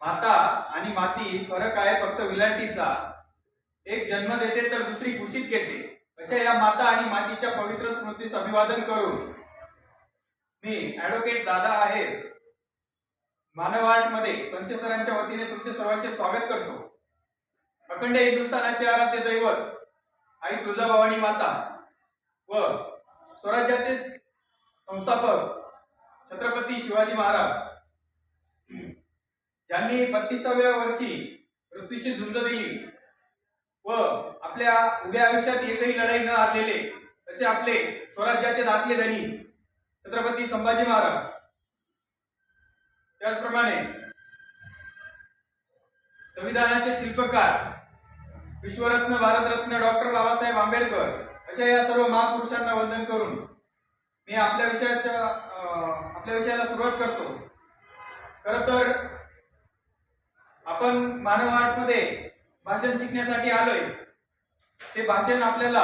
माता आणि माती फरक आहे फक्त विलांटीचा. एक जन्म देते तर दुसरी कुशीत घेते. अशा या माता आणि मातीच्या पवित्र स्मृतीस अभिवादन करून मी ऍडव्होकेट दादा आहे. मानव आर्टमध्ये पंचसरांच्या वतीने तुमचे सर्वांचे स्वागत करतो. अखंड हिंदुस्थानाचे आराध्य दैवत आई तुळजाभवानी माता व स्वराज्याचे संस्थापक छत्रपती शिवाजी महाराज. ज्यांनी बत्तीसाव्या वर्षी मृत्यूशी झुंज दिली व आपल्या उभ्या आयुष्यात एकही लढाई न हारलेले असे आपले स्वराज्याचे दाखले धनी छत्रपती संभाजी महाराज. त्याचप्रमाणे संविधानाचे शिल्पकार विश्वरत्न भारतरत्न डॉक्टर बाबासाहेब आंबेडकर अशा या सर्व महापुरुषांना वंदन करून मी आपल्या विषयाच्या अं, आपल्या विषयाला सुरुवात करतो. खर तर आपण मानव आर्टमध्ये भाषण शिकण्यासाठी आलोय. ते भाषण आपल्याला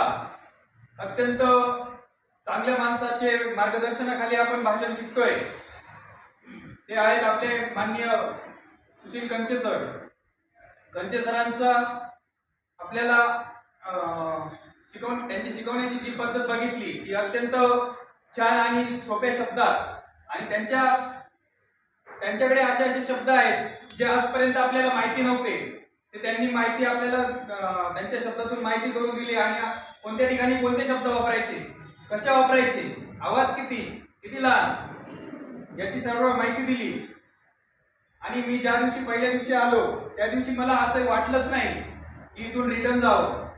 अत्यंत चांगल्या माणसाचे मार्गदर्शनाखाली आपण भाषण शिकतोय. ते आहेत आपले माननीय सुशील कंचे सर. कंचे सरांचा आपल्याला शिकवण त्यांची शिकवण्याची जी पद्धत बघितली ती अत्यंत छान आणि सोप्या शब्दात आणि त्यांच्या त्यांच्याकडे असे असे शब्द आहेत जे आजपर्यंत आपल्याला माहिती नव्हते. ते त्यांनी माहिती आपल्याला त्यांच्या शब्दातून माहिती करून दिली आणि कोणत्या ठिकाणी कोणते शब्द वापरायचे कसे वापरायचे आवाज किती किती लहान याची सर्व माहिती दिली. आणि मी ज्या दिवशी पहिल्या दिवशी आलो त्या दिवशी मला असं वाटलंच नाही की इथून रिटर्न जावं.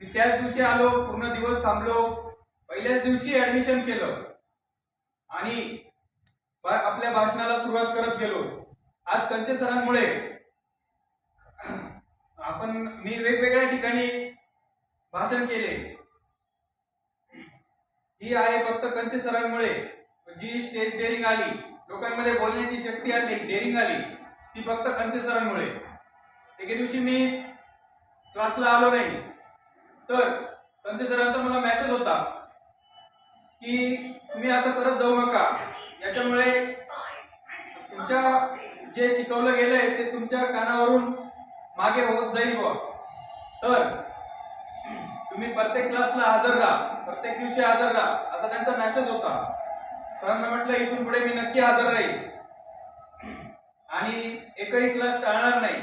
मी त्याच दिवशी आलो पूर्ण दिवस थांबलो पहिल्याच दिवशी ऍडमिशन केलं. आणि आपल्या भाषणाला सुरुवात करत गेलो. आज कंचे सरांमुळे. आपण मी वेगवेगळ्या ठिकाणी भाषण केले. ही आहे फक्त कंचे सरांमुळे. जी स्टेज डेअरिंग आली लोकांमध्ये बोलण्याची शक्ती आली डेअरिंग आली ती फक्त कंचे सरांमुळे. एके दिवशी मी क्लासला आलो नाही. तर कंचे सरांचा मला मेसेज होता की तुम्ही असं करत जाऊ नका. याच्यामुळे तुमच्या जे शिकवलं गेलंय ते तुमच्या कानावरून मागे होत जाईल बघ तर तुम्ही प्रत्येक क्लासला हजर राहा. प्रत्येक दिवशी हजर राहा. असा त्यांचा मेसेज होता. सरांना म्हटलं इथून पुढे मी नक्की हजर राहील. आणि एकही क्लास टाळणार नाही.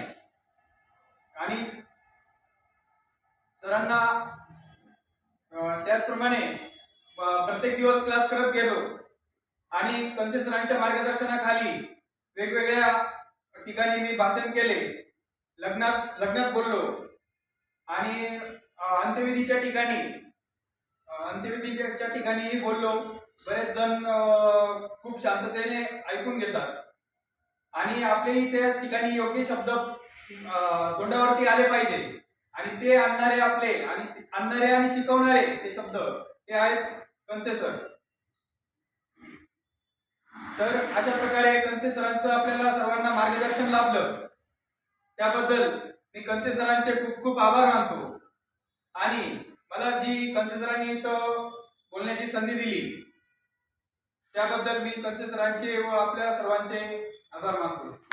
आणि सरांना त्याचप्रमाणे प्रत्येक दिवस क्लास करत गेलो. आणि कंसे सरांच्या मार्गदर्शनाखाली वेगवेगळ्या ठिकाणी मी भाषण केले. लग्नात लग्नात बोललो. आणि अंत्यविधीच्या ठिकाणी अंत्यविधीच्या ठिकाणीही बोललो. बरेच जण खूप शांततेने ऐकून घेतात. आणि आपलेही त्याच ठिकाणी योग्य शब्द तोंडावरती आले पाहिजे. आणि ते आणणारे आपले आणि आणणारे आणि शिकवणारे ते शब्द ते आहेत कन्सेसर तर अशा प्रकारे कंसे सरांचं आपल्याला सर्वांना मार्गदर्शन लाभलं. त्याबद्दल मी कंसे सरांचे खूप खूप आभार मानतो. आणि मला जी कंसे सरांनी इथं बोलण्याची संधी दिली त्याबद्दल मी कंसे सरांचे व आपल्या सर्वांचे आभार मानतो.